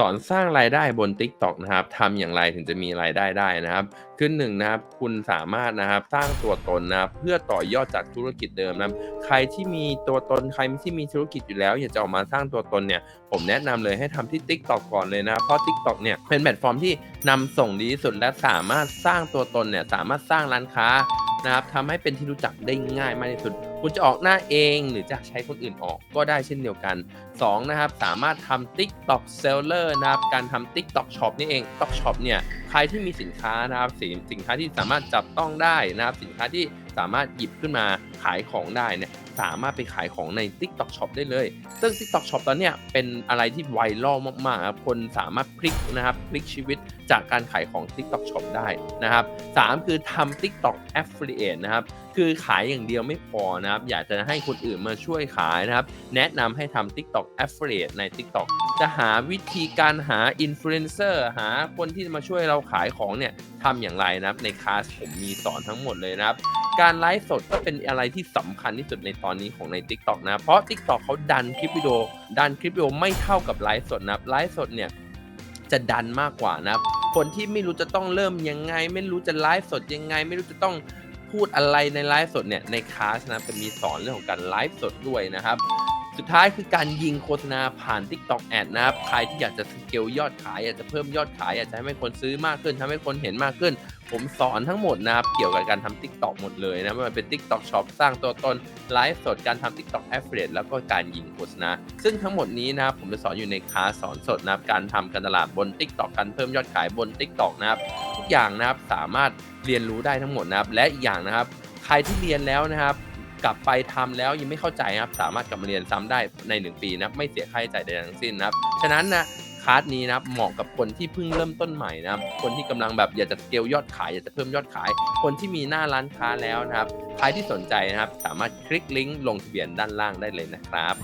สอนสร้างรายได้บน TikTok นะครับทำอย่างไรถึงจะมีรายได้ได้นะครับคือหนึ่งนะครับ คุณสามารถนะครับสร้างตัวตนนะครับเพื่อต่อยอดจากธุรกิจเดิมนะครับ ใครที่มีตัวตนใครที่มีธุรกิจอยู่แล้ว อยากจะออกมาสร้างตัวตนเนี่ยผมแนะนำเลยให้ทำที่ TikTok ก่อนเลยนะเพราะ TikTok เนี่ยเป็นแพลตฟอร์มที่นำส่งดีที่สุดและสามารถสร้างตัวตนเนี่ยสามารถสร้างร้านค้า นะครับทำให้เป็นที่รู้จักได้ง่ายมากที่สุด คุณจะออกหน้าเองหรือจะใช้คนอื่นออกก็ได้เช่นเดียวกัน 2 นะครับ สามารถทำ TikTok Seller นะครับการทำ TikTok Shop นี่เอง TikTok Shop เนี่ยใครที่มีสินค้านะครับสินสินค้าที่สามารถจับต้องได้นะครับสินค้าที่สามารถหยิบขึ้นมาขายของได้เนี่ย สามารถไปขายของใน TikTok Shop ได้เลย ซึ่ง TikTok Shop ตอนเนี้ยเป็นอะไรที่ไวรัลมากๆครับคนสามารถพลิกนะครับพลิกชีวิตจากการขายของ TikTok Shop ได้นะครับ 3 คือทำ TikTok Affiliate นะครับคือขายอย่างเดียวไม่พอนะครับ อยากจะให้คนอื่นมาช่วยขายนะครับ แนะนำให้ทำ TikTok Affiliate ใน TikTok จะหาวิธีการหา Influencer หาคนที่มาช่วยเราขายของเนี่ยทำอย่างไรนะครับ ในคลาสผมมีสอนทั้งหมดเลยนะครับ การไลฟ์สดก็เป็นอะไรที่สำคัญที่สุดในตอนนี้ของใน TikTok นะ เพราะ TikTok เขาดันคลิปวิดีโอ ดันคลิปวิดีโอไม่เท่ากับไลฟ์สดนะครับไลฟ์สดเนี่ยจะดันมากกว่านะครับคนที่ไม่รู้จะต้องเริ่มยังไง ไม่รู้จะไลฟ์สดยังไง ไม่รู้จะต้อง พูดอะไรในไลฟ์สดเนี่ยในคลาสนะเป็นมีสอนเรื่องของการไลฟ์สดด้วยนะครับ สุดท้ายคือการยิงโฆษณาผ่าน TikTok Ad นะครับ ใครที่อยากจะสเกลยอดขายอยากจะเพิ่มยอดขายอยากจะให้คนซื้อมากขึ้นทำให้คนเห็นมากขึ้น ผมสอนทั้งหมดนะครับ เกี่ยวกับการทำ TikTok หมดเลยนะไม่ว่าเป็น TikTok Shop สร้างตัวตนไลฟ์สดการทำ TikTok Affiliate แล้วก็การยิงโฆษณา ซึ่งทั้งหมดนี้นะครับผมจะสอนอยู่ในคลาสสอนสดนะครับการทำการตลาดบน TikTok การเพิ่มยอดขายบน TikTok นะครับทุกอย่างนะครับสามารถเรียนรู้ได้ทั้งหมดนะครับและอีกอย่างนะครับ ใครที่เรียนแล้วนะครับ กลับไปทำแล้วยังไม่เข้าใจนะครับ สามารถกลับมาเรียนซ้ำได้ใน 1 ปีนะครับไม่เสียค่าใช้จ่ายใดๆทั้งสิ้นนะครับ ฉะนั้นนะคลาสนี้นะครับเหมาะกับคนที่เพิ่งเริ่มต้นใหม่นะครับคนที่กำลังแบบอยากจะสเกลยอดขายอยากจะเพิ่มยอดขาย คนที่มีหน้าร้านค้าแล้วนะครับใครที่สนใจนะครับ สามารถคลิกลิงก์ลงทะเบียนด้านล่างได้เลยนะครับ